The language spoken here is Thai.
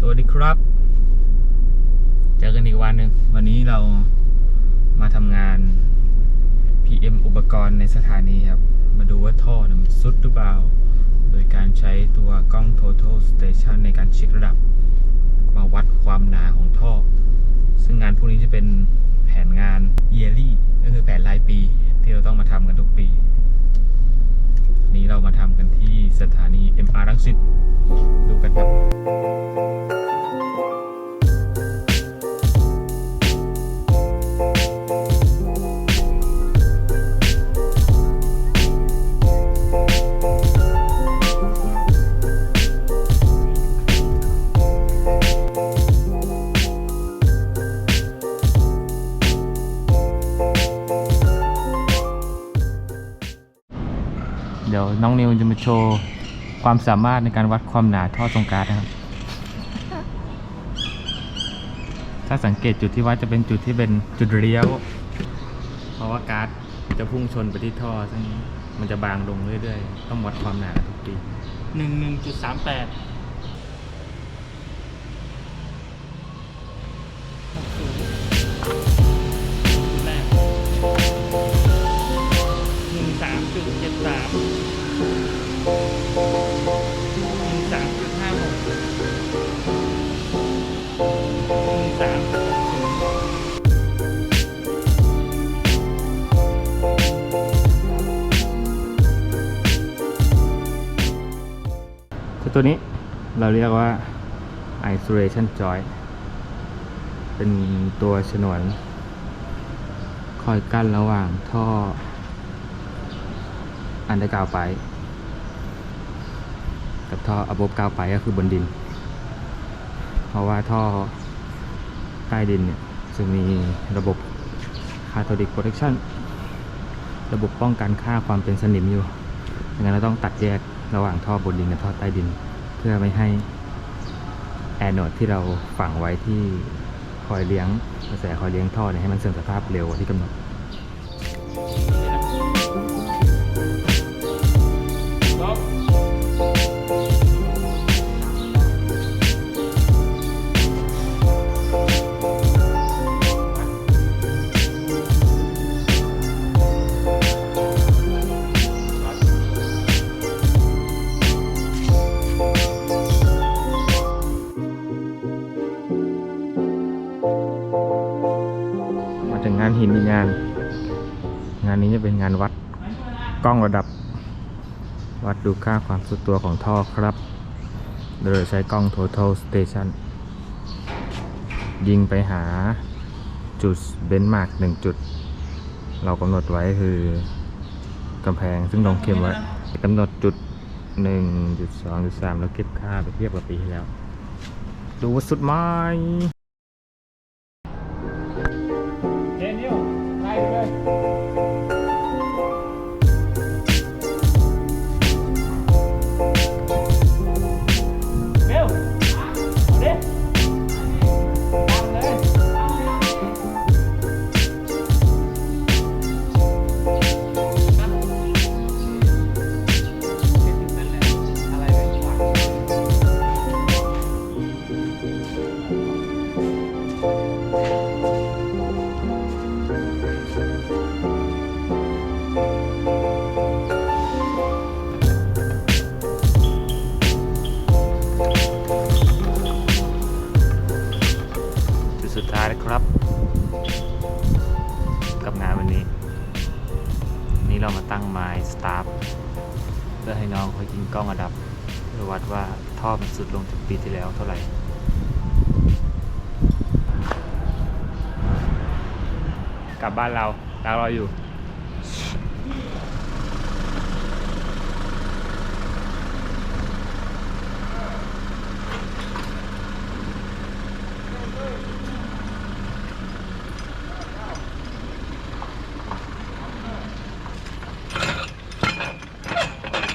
สวัสดีครับ เจอกันอีกวันหนึ่ง วันนี้เรามาทำงาน PM อุปกรณ์ในสถานีครับ มาดูว่าท่อมันสุดหรือเปล่า โดยการใช้ตัวกล้อง Total Station ในการเช็คระดับ มาวัดความหนาของท่อ ซึ่งงานพวกนี้จะเป็นแผนงาน yearly ก็คือแผนรายปี ที่เราต้องมาทำกันทุกปี นี้เรามาทำกันที่สถานี MR รังสิตดูกันครับ ดี๋ยวน้องนิวจะมาโชว์ความสามารถในการวัดความหนาท่อตรงกลางนะครับ ถ้าสังเกตจุดที่วัดจะเป็นจุดที่เป็นจุดเลี้ยว เพราะว่าการ์ดจะพุ่งชนไปที่ท่อซึ่งมันจะบางลงเรื่อยๆ ต้องวัดความหนาทุกปีหนึ่งหนึ่งจุดสามแปด ตัวนี้เราเรียกว่า isolation joint เป็นตัวฉนวนคอยกั้นระหว่างท่อ อันดกาวไป กับท่ออบบกาวไปก็คือบนดิน เพราะว่าท่อใต้ดินเนี่ยจะมีระบบ cathodic protection ระบบป้องกันค่าความเป็นสนิมอยู่ งนั้นเราต้องตัดแยกระหว่างท่อบนดินกับท่อใต้ดิน เพื่อไม่ให้แอร์โนดที่เราฝังไว้ที่คอยเลี้ยงกระแสคอยเลี้ยงท่อเนี่ยให้มันเสื่อมสภาพเร็วกว่าที่กำหนดาถึงานหินอีกงาน งานนี้จะเป็นงานวัดกล้องระดับ วัดดูค่าความสุดตัวของท่อครับ โดยใช้กล้อง Total Station ยิงไปหาจุดเบนมาร์กหนึ่งจุด เรากำหนดไว้คือกำแพงซึ่งลงเข็มไว้กำหนดจุด1.2.3แล้วเก็บค่าไปเทียบกับปีที่แล้ว ดูว่าสุดไหม ล่ไงานวันนี้ นี่เรามาตั้งไม้สตาร์ฟเพื่อให้น้องเขายิงกล้องระดับเพื่อวัดว่าท่อมันสุดลงจากปีที่แล้วเท่าไหร่กลับบ้านเราตารออยู่